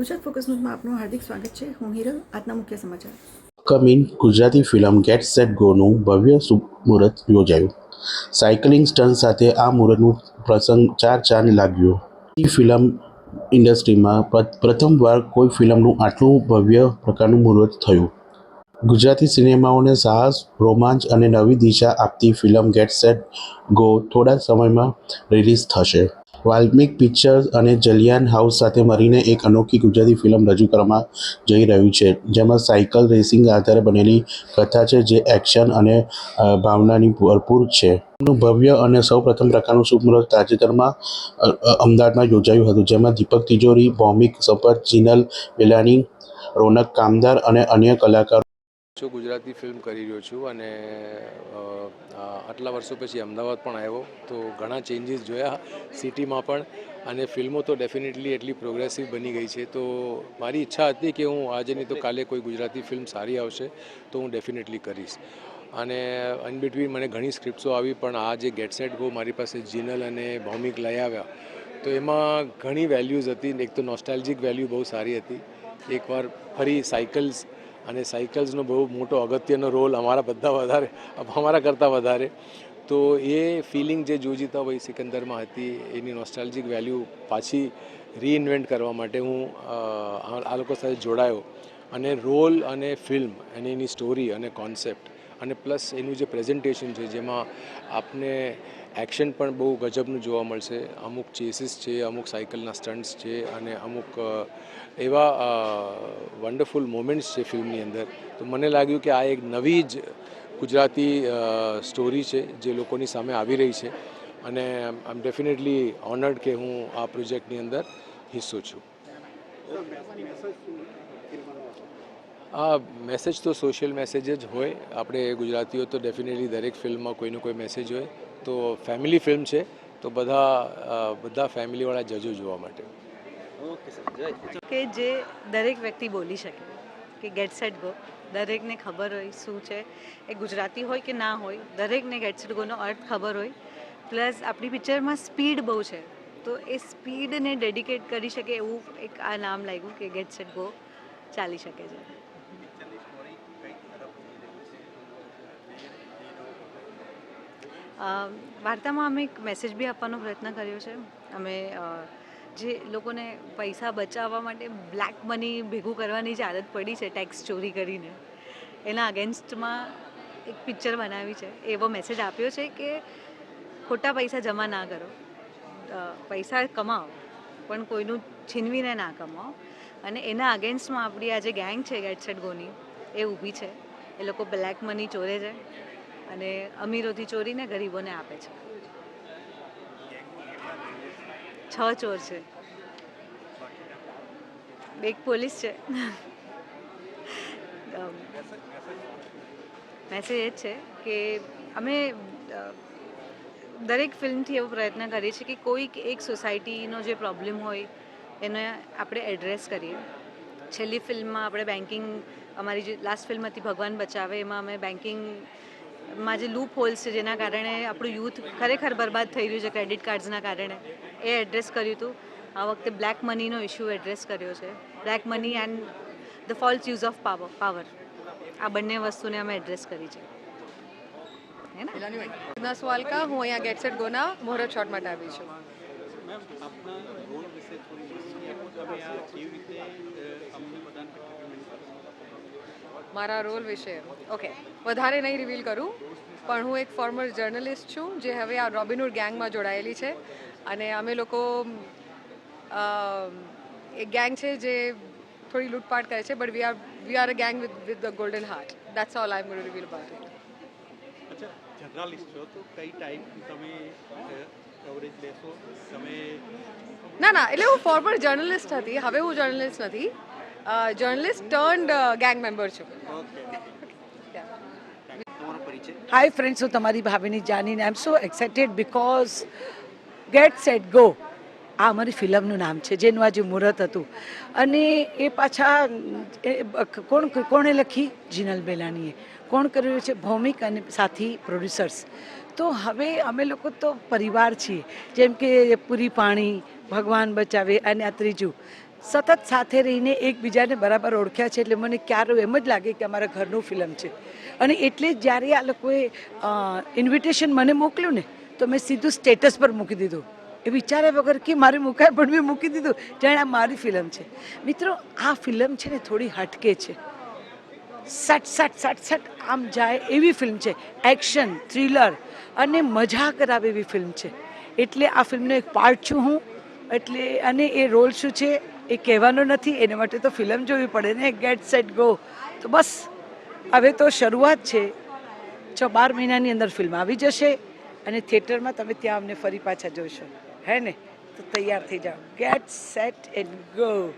Gujarat focus ન્યૂઝમાં આપનું હાર્દિક સ્વાગત છે. હું હિરલ, આજના મુખ્ય સમાચાર. Coming Gujarati film get set ગોનું ભવ્ય મુહૂર્ત યોજાયું. સાયકલિંગ સ્ટન્ટ સાથે આ મુહૂર્તનું પ્રસંગ ચાર ચાંદ લાગ્યો. એ ફિલ્મ ઇન્ડસ્ટ્રીમાં પ્ર- પ્રથમવાર કોઈ ફિલ્મનું આટલું ભવ્ય પ્રકારનું મુહૂર્ત થયું. ગુજરાતી સિનેમાઓને સાહસ, રોમાંચ અને નવી દિશા આપતી ફિલ્મ ગેટ સેટ ગો થોડા સમયમાં રિલીઝ થશે. વાલ્મિક પિક્ચર્સ અને જલિયાન હાઉસ સાથે મળીને એક અનોખી ગુજરાતી ફિલ્મ રજૂ કરવામાં જઈ રહ્યું છે. જેમાં સાયકલ રેસિંગ આધારે બનેલી કથા છે જે એક્શન અને ભાવનાની ભરપૂર છે. ભવ્ય અને સૌ પ્રથમ પ્રકારનું શુભમુહૂર્ત તાજેતરમાં અમદાવાદમાં યોજાયું હતું, જેમાં દીપક તિજોરી, ભૌમિક સંપત જીનલ વેલાની રોનક કામદાર અને અન્ય કલાકારો છું, ગુજરાતી ફિલ્મ કરી રહ્યો છું અને આટલા વર્ષો પછી અમદાવાદ પણ આવ્યો, તો ઘણા ચેન્જીસ જોયા સિટીમાં પણ અને ફિલ્મો તો ડેફિનેટલી એટલી પ્રોગ્રેસિવ બની ગઈ છે. તો મારી ઈચ્છા હતી કે હું આજે નહીં તો કાલે કોઈ ગુજરાતી ફિલ્મ સારી આવશે, તો હું ડેફિનેટલી કરીશ. અને ઇન મને ઘણી સ્ક્રિપ્ટો આવી, પણ આ જે ગેટ સેટ ગો મારી પાસે જીનલ અને ભૌમિક લઈ આવ્યા, તો એમાં ઘણી વેલ્યુઝ હતી. એક તો નોસ્ટાલ્જિક વેલ્યુ બહુ સારી હતી. એકવાર ફરી સાયકલ્સ અને સાયકલ્સનો બહુ મોટો અગત્યનો રોલ અમારા બધા વધારે, અમારા કરતાં વધારે. તો એ ફિલિંગ જે જોજીતા ભાઈ સિકંદરમાં હતી, એની નોસ્ટાલજિક વેલ્યુ પાછી રીઇન્વેન્ટ કરવા માટે હું આ લોકો સાથે જોડાયો. અને રોલ અને ફિલ્મ અને એની સ્ટોરી અને કોન્સેપ્ટ અને પ્લસ એનું જે પ્રેઝન્ટેશન છે, જેમાં આપને એક્શન પણ બહુ ગજબનું જોવા મળશે. અમુક ચેસીસ છે, અમુક સાયકલના સ્ટન્ટ્સ છે અને અમુક એવા વન્ડરફુલ મોમેન્ટ્સ છે ફિલ્મની અંદર. તો મને લાગ્યું કે આ એક નવી જ ગુજરાતી સ્ટોરી છે જે લોકોની સામે આવી રહી છે. અને આઈ એમ ડેફિનેટલી ઓનર્ડ કે હું આ પ્રોજેક્ટની અંદર હિસ્સો છું. આ મેસેજ તો સોશિયલ મેસેજ જ હોય. આપણે ગુજરાતીઓ તો ડેફિનેટલી દરેક ફિલ્મમાં કોઈનો કોઈ મેસેજ હોય. તો ફેમિલી ફિલ્મ છે. તો બધા બધા ફેમિલીવાળા જજો જોવા માટે. કે જે દરેક વ્યક્તિ બોલી શકે કે ગેટ સેટ ગો દરેકને ખબર હોય શું છે. એ ગુજરાતી હોય કે ના હોય દરેકને ગેટ સેટ ગોનો અર્થ ખબર હોય. પ્લસ આપણી પિક્ચરમાં સ્પીડ બહુ છે. તો એ સ્પીડને ડેડિકેટ કરી શકે એવું એક આ નામ લાગ્યું કે ગેટ સેટ ગો ચાલી શકે છે. વાર્તામાં અમે એક મેસેજ બી આપવાનો પ્રયત્ન કર્યો છે. અમે જે લોકોને પૈસા બચાવવા માટે બ્લેક મની ભેગું કરવાની જે આદત પડી છે ટેક્સ ચોરી કરીને. એના અગેન્સ્ટમાં એક પિક્ચર બનાવી છે. એવો મેસેજ આપ્યો છે કે ખોટા પૈસા જમા ના કરો. પૈસા કમાઓ, પણ કોઈનું છીનવીને ના કમાઓ. અને એના અગેન્સ્ટમાં આપણી આ જે ગેંગ છે ગેટ સેટ ગોની એ ઊભી છે. એ લોકો બ્લેક મની ચોરે છે. અને અમીરોથી ચોરીને ગરીબોને આપે છે. છ ચોર છે. એક પોલીસ છે. મેસેજ એ જ છે કે અમે દરેક ફિલ્મથી એવો પ્રયત્ન કરીએ છીએ કે કોઈક એક સોસાયટીનો જે પ્રોબ્લેમ હોય, એને આપણે એડ્રેસ કરીએ. છેલ્લી ફિલ્મમાં આપણે બેન્કિંગ, અમારી જે લાસ્ટ ફિલ્મ હતી ભગવાન બચાવે, એમાં અમે બેન્કિંગમાં જે લૂપ હોલ્સ છે જેના કારણે આપણું યુથ ખરેખર બરબાદ થઈ રહ્યું છે ક્રેડિટ કાર્ડ્સના કારણે. એ એડ્રેસ કર્યું હતું આ વખતે બ્લેક મનીનો ઇશ્યુ એડ્રેસ કર્યો છે. Black money and the false use of power power આ બંને વસ્તુને અમે એડ્રેસ કરી છે. ને? ના સવાલ કા? હું અહીંયા ગેટ સેટ ગોના મુહૂર્ત શોટ માટે આવી છું. મારા રોલ વિશે. ઓકે વધારે નહીં રિવીલ કરું પણ હું એક ફોર્મર જર્નલિસ્ટ છું જે હવે આ રોબિનહુડ ગેંગમાં જોડાયેલી છે. અને અમે લોકો એક ગેંગ છે જે થોડી લૂંટપાટ કરે છે but we are we are a gang with with the golden heart that's all I am reveal about it અચ્છા જર્નાલિસ્ટ છો તો કઈ ટાઈપ તમે કવરેજ લેશો? તમે ના ના એટલે હું ફોર્મર જર્નલિસ્ટ હતી હવે હું જર્નલિસ્ટ નથી. જર્નલિસ્ટ ટર્ન્ડ ગેંગ મેમ્બર છું. હાય ફ્રેન્ડ્સ હું તમારી ભાભીની જાનીને I am so excited because get set go આ અમારી ફિલ્મનું નામ છે જેનું આજે મુહૂર્ત હતું. અને એ પાછા એ કોણ કોણે લખી? જીનલ બેલાણીએ કોણ કર્યું છે? ભૌમિક અને સાથી પ્રોડ્યુસર્સ તો હવે અમે લોકો તો પરિવાર છીએ. જેમ કે પૂરી પાણી ભગવાન બચાવે અને આ ત્રીજું. સતત સાથે રહીને એકબીજાને બરાબર ઓળખ્યા છે એટલે મને ક્યારે એમ જ લાગે કે અમારા ઘરનું ફિલ્મ છે. અને એટલે જ્યારે આ લોકોએ ઇન્વિટેશન મને મોકલ્યું ને, તો મેં સીધું સ્ટેટસ પર મૂકી દીધું. એ વિચાર્યા વગર કે મારે મૂકાય પણ મેં મૂકી દીધું. જાણે આ મારી ફિલ્મ છે. મિત્રો, આ ફિલ્મ છે ને થોડી હટકે છે. સટ સટ સટ સટ આમ જાય એવી ફિલ્મ છે. એક્શન, થ્રિલર અને મજા કરાવે એવી ફિલ્મ છે. એટલે આ ફિલ્મનો એક પાર્ટ છું હું. એટલે અને એ રોલ શું છે? એ કહેવાનો નથી, એના માટે તો ફિલ્મ જોવી પડે ને, ગેટ સેટ ગો. તો બસ, હવે તો શરૂઆત છે. છ બાર મહિનાની અંદર ફિલ્મ આવી જશે અને થિયેટરમાં તમે ત્યાં અમને ફરી પાછા જોઈશો હે ને? તો તૈયાર થઈ જાઓ. Get set and go.